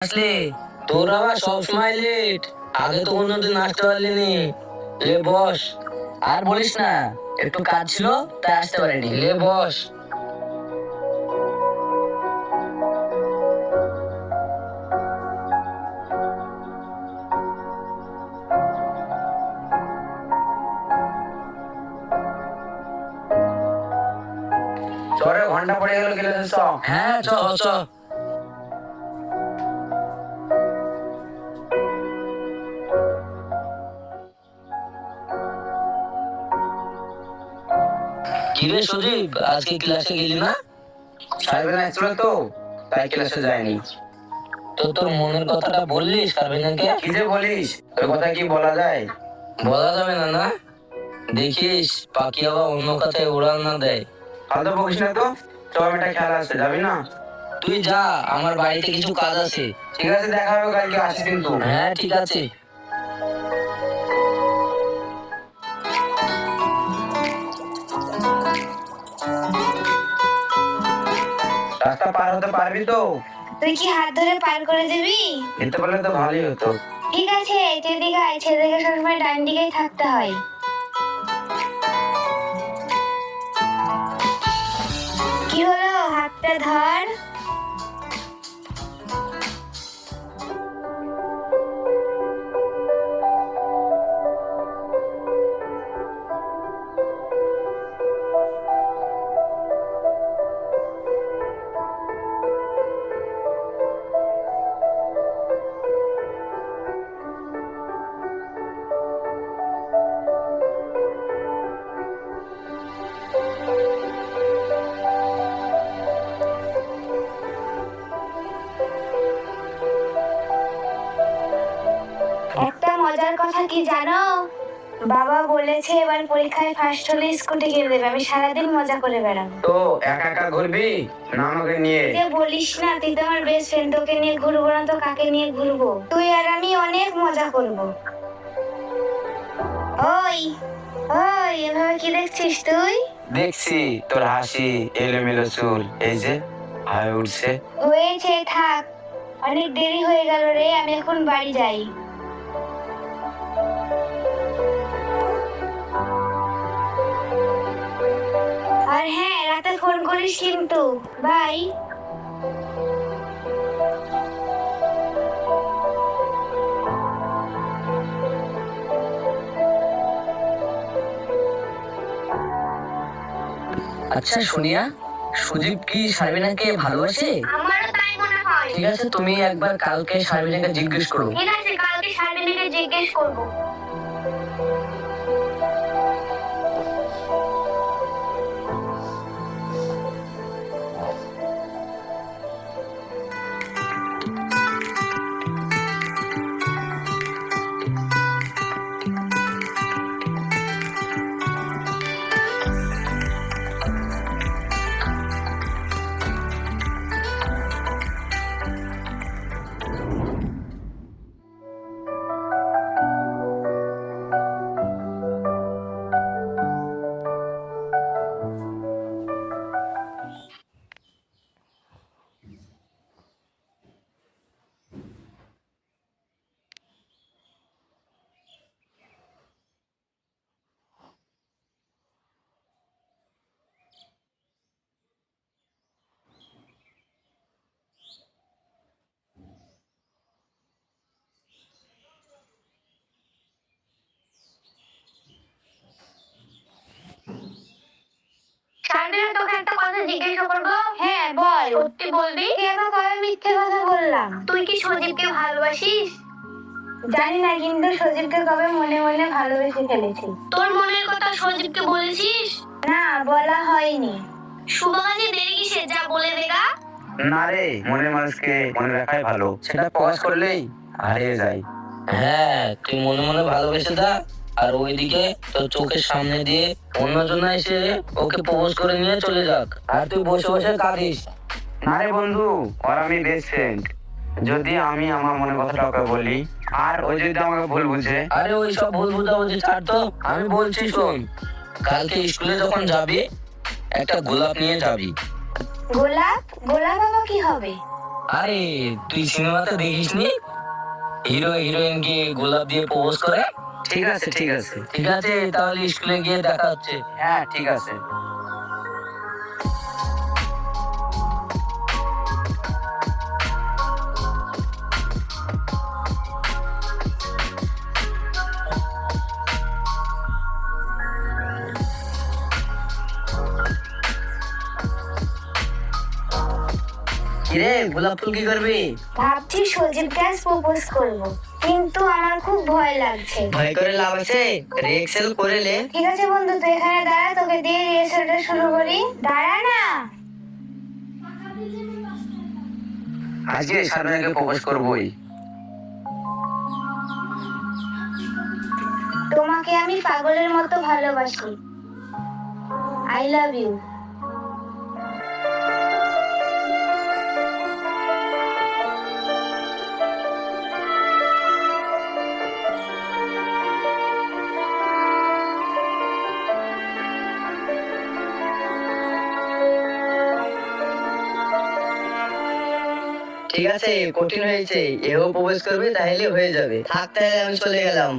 আসলে তোর আবার সবসময় লেট আগে তো কোনোদিন আসতে পারলি নি। লে বস। আর বলিস না একটু কাজ ছিল তাই আসতে পারিনি। লে বস। ঘণ্টা পড়ে গেল গেলে হ্যাঁ চ চ। কিরে সুদীপ আজকে ক্লাসে গেলি না? সাহেবের আসছিল তো তাই ক্লাসে যায়নি। তো তোর মনের কথাটা কারবিনাকে কি যে বলিস ওই কথা কি বলা যায়? বলা যাবে না না? দেখিস পাখি আবার অন্য কথায় উড়াল না দেয়। ফালতু বকিস না তো চল একটা খেলা আছে যাবি না? তুই যা আমার বাড়িতে কিছু কাজ আছে। ঠিক আছে দেখা হবে কালকে আসিস কিন্তু। হ্যাঁ ঠিক আছে। রাস্তা পার হতে পারবি তো? তুই কি হাত ধরে পার করে দিবি? এটা বললে তো ভালোই হতো। ঠিক আছে যেদিকে আয় সেদিকে সবসময় ডান দিকেই থাকতে হয়। কি হলো? হাতটা ধর। কি জানো? বাবা বলেছে এবার পরীক্ষায় ফার্স্ট হলে স্কুটি কিনে দেবে। আমি সারাদিন মজা করে বেড়াবো। তো একা একা ঘুরবি? না আমাকে নিয়ে? যে বলিস না তুই তো আমার বেস্ট ফ্রেন্ড তোকে নিয়ে ঘুরবো না তো কাকে নিয়ে ঘুরবো? তুই আর আমি অনেক মজা করব। ওই ওই এভাবে কি দেখছিস তুই? দেখছি তোর হাসি এলোমেলো চুল এই যে হাই উঠছে হয়েছে থাক। অনেক দেরি হয়ে গেল রে আমি এখন বাড়ি যাই। আর হ্যাঁ রাতে ফোন করিস কিন্তু। বাই। আচ্ছা সোনিয়া সুদীপ কি সার্বিনাকে ভালোবাসে? আমারও তাই মনে হয়। ঠিক আছে তুমি একবার কালকে সার্বিনাকে জিজ্ঞেস করো। ঠিক আছে কালকে শারমিনীকে জিজ্ঞেস করব। শারমিনা তোকে একটা কথা জিজ্ঞাসা করব? হ্যাঁ বল। সত্যি বলবি? কেন কবে মিথ্যে কথা বললাম? তুই কি সজীবকে ভালোবাসিস? জানি না কিন্তু সজীবকে কবে মনে মনে ভালোবেসে ফেলেছি। তোর মনের কথা সজীবকে বলেছিস? না বলা হয়নি। শুভকাজে দেরি কিসে? যা বলে দেগা না রে মনের মানুষকে মনে রাখাই ভালো। সেটা প্রকাশ করলেই হারিয়ে যায়। হ্যাঁ তুই মনে মনে ভালোবেসে থাক আর ওইদিকে তোর চোখের সামনে দিয়ে অন্যজন এসে ওকে প্রপোজ করে নিয়ে চলে যাক। আর তুই বসে বসে কাঁদিস। না রে বন্ধু ওর আমি বেস্ট ফ্রেন্ড যদি আমি আমার মনের কথাটা ওকে বলি আর ও যদি আমাকে ভুল বুঝে? আরে ওই সব ভুল বুঝাবুঝি ছাড় তো আমি বলছি শোন কালকে স্কুলে যখন যাবি একটা গোলাপ নিয়ে যাবি। গোলাপ? গোলাপ আবার কি হবে? আরে তুই সিনেমাতে দেখিসনি? হিরো হিরোইনকে গোলাপ দিয়ে প্রপোজ করে? ঠিক আছে ঠিক আছে। ঠিক আছে তাহলে স্কুলে গিয়ে দেখা হচ্ছে। হ্যাঁ ঠিক আছে। কিরে গোলাপ ফুল কি করবি? ভাবছি সজীবকে প্রপোজ করব। কিন্তু আমার খুব ভয় লাগছে। ভয় করে লাভ আছে? করে লে। ঠিক আছে বন্ধু তুই এখানে দাঁড়া তোকে দিয়ে রিহার্সালটা শুরু করি। দাঁড়া না। আজকে সামনে প্রপোজ করবই। তোমাকে আমি পাগলের মতো ভালোবাসি। আই লাভ ইউ ঠিক আছে কঠিন হয়েছে এও প্রবেশ করবে তাহলে হয়ে যাবে। থাকতে আমি চলে গেলাম।